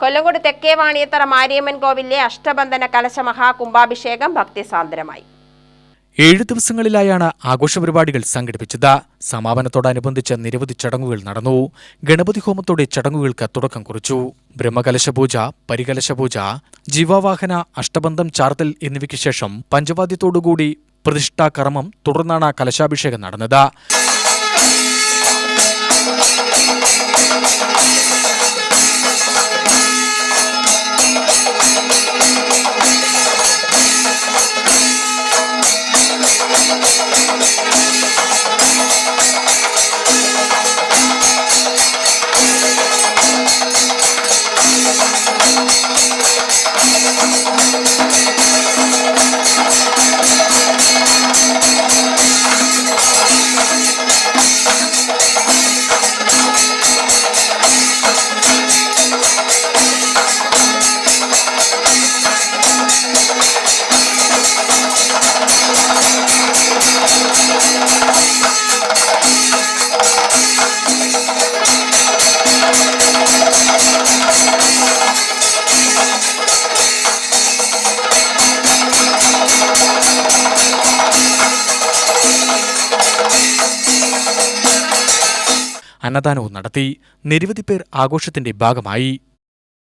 കൊല്ലങ്കോട് തെക്കേ വാണിയത്തറ മാരിയമ്മൻ കോവിലിലെ അഷ്ടബന്ധന കലശ മഹാകുംഭാഭിഷേകം ഭക്തിസാന്ദ്രമായി. ഏഴു ദിവസങ്ങളിലായാണ് ആഘോഷ പരിപാടികൾ സംഘടിപ്പിച്ചത്. സമാപനത്തോടനുബന്ധിച്ച് നിരവധി ചടങ്ങുകൾ നടന്നു. ഗണപതി ഹോമത്തോടെ ചടങ്ങുകൾക്ക് തുടക്കം കുറിച്ചു. ബ്രഹ്മകലശപൂജ പരികലശപൂജ ജീവാവാഹന അഷ്ടബന്ധം ചാർത്തൽ എന്നിവയ്ക്ക് ശേഷം പഞ്ചവാദ്യത്തോടുകൂടി പ്രതിഷ്ഠാകർമ്മം തുടർന്നാണ് കലശാഭിഷേകം നടന്നത്. Thank you. അന്നദാനവും നടത്തി നിരവധി പേർ ആഘോഷത്തിന്റെ ഭാഗമായി.